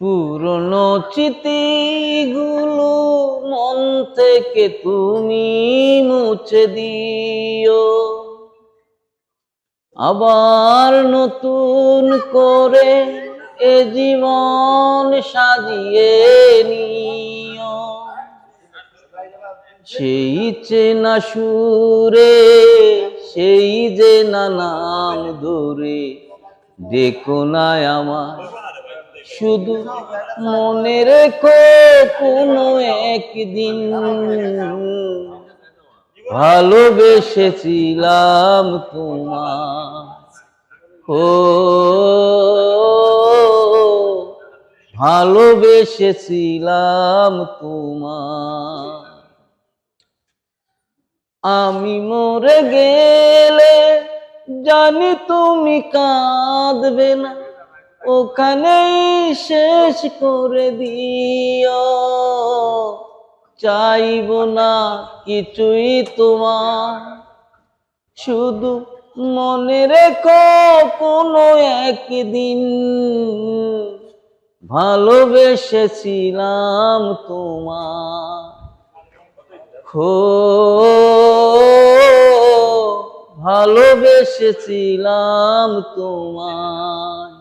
পুরনো স্মৃতিগুলো মন থেকে তুমি মুছে দিও। আবার নতুন করে এ জীবন সাজিয়ে নিও। সেই চেনা সুরে, সেই যে না নাম ধরে দেখো না আমার শুধু মনে রেখো কোনো একদিন। ভালোবেসেছিলাম তোমার ও, ভালোবেসেছিলাম তোমার আমি মরে গেলে জানি তুমি কাঁদবে না। ওখানেই শেষ করে দিও। চাইব না কিছুই তোমার। শুধু মনে রেখো কোনো একদিন। ভালোবেসেছিলাম তোমার। খো ভালোবেসেছিলাম তোমায়